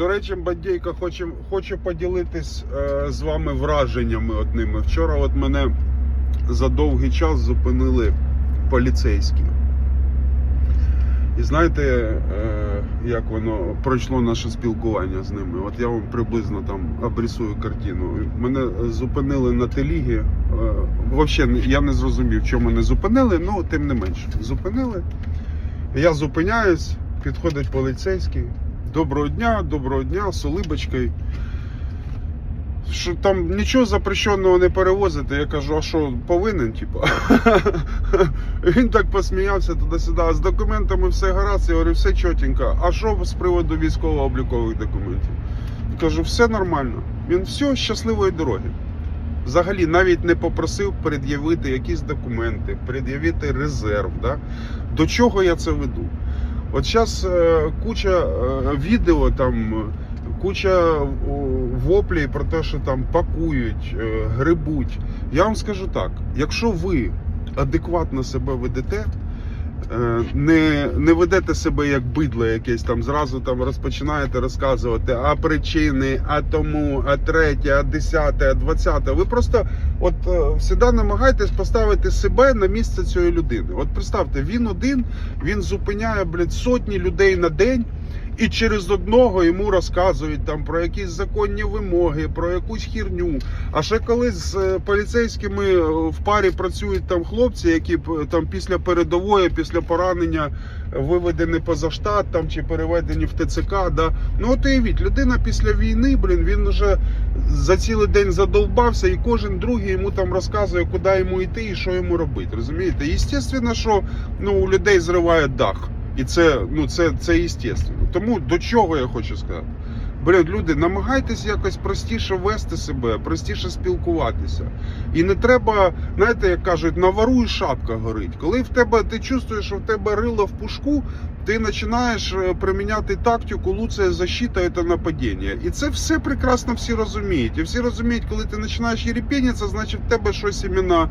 До речі, Бандейка, хочу, хочу поділитись е, з вами враженнями одними. Вчора от мене за довгий час зупинили поліцейські. І знаєте, е, як воно пройшло наше спілкування з ними? От я вам приблизно там обрисую картину. Мене зупинили на телігі. Е, Взагалі я не зрозумів, чому мене зупинили, ну тим не менше. Зупинили. Я зупиняюсь, підходить поліцейський. Доброго дня, доброго дня, з улибочкою. Що там нічого запрещеного не перевозити. Я кажу, а що повинен, типу? Він так посміявся туди-сюди. З документами все гаразд, я говорю, все чотенько. А що з приводу військово-облікових документів? Кажу, все нормально. Він все, щасливої дороги. Взагалі навіть не попросив пред'явити якісь документи, пред'явити резерв. Да? До чого я це веду? От зараз куча е, відео там. е, Куча воплі про те, що там пакують, е, грибуть. Я вам скажу так: якщо ви адекватно себе ведете, е, не, не ведете себе як бидло якесь там, зразу там розпочинаєте розказувати, а причини, а тому, а третє, а десяте, а двадцяте. Ви просто от е, завжди намагайтесь поставити себе на місце цієї людини. От представте, він один, він зупиняє блядь, сотні людей на день. І через одного йому розказують там про якісь законні вимоги, про якусь хірню. А ще коли з е, поліцейськими е, в парі працюють там хлопці, які там після передової, після поранення виведені поза штат там чи переведені в ТЦК. Да? Ну от уявіть, людина після війни, блін, він вже за цілий день задовбався, і кожен другий йому там розказує, куди йому йти і що йому робити. Розумієте? Єстественно, що ну, у людей зриває дах. І це, ну, це, це естественно. Тому до чого я хочу сказати? Блін, люди, намагайтесь якось простіше вести себе, простіше спілкуватися. І не треба, знаєте, як кажуть, на вору і шапка горить. Коли в тебе ти чувствуєш, що в тебе рило в пушку, ти починаєш е, приміняти тактику луція защита це нападіння. І це все прекрасно всі розуміють. І всі розуміють, коли ти починаєш єрепенитися, значить в тебе щось іменно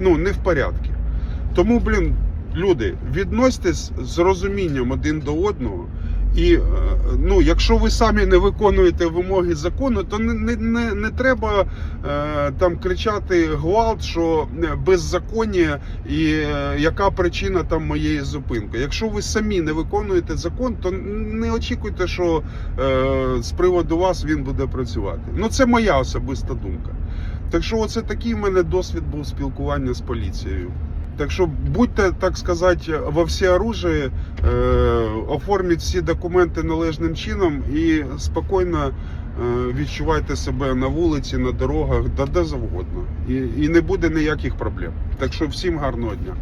ну, не в порядку. Тому, блін, люди, відносьтесь з розумінням один до одного. І е, ну, якщо ви самі не виконуєте вимоги закону, то не, не, не, не треба е, там кричати гвалт, що е, беззаконня і е, яка причина там моєї зупинки. Якщо ви самі не виконуєте закон, то не очікуйте, що е, з приводу вас він буде працювати. Ну це моя особиста думка. Так що, оце такий в мене досвід був спілкування з поліцією. Так що будьте, так сказати, во всеоружии, е, оформіть всі документи належним чином і спокійно е, відчувайте себе на вулиці, на дорогах, да де завгодно. І, і не буде ніяких проблем. Так що всім гарного дня.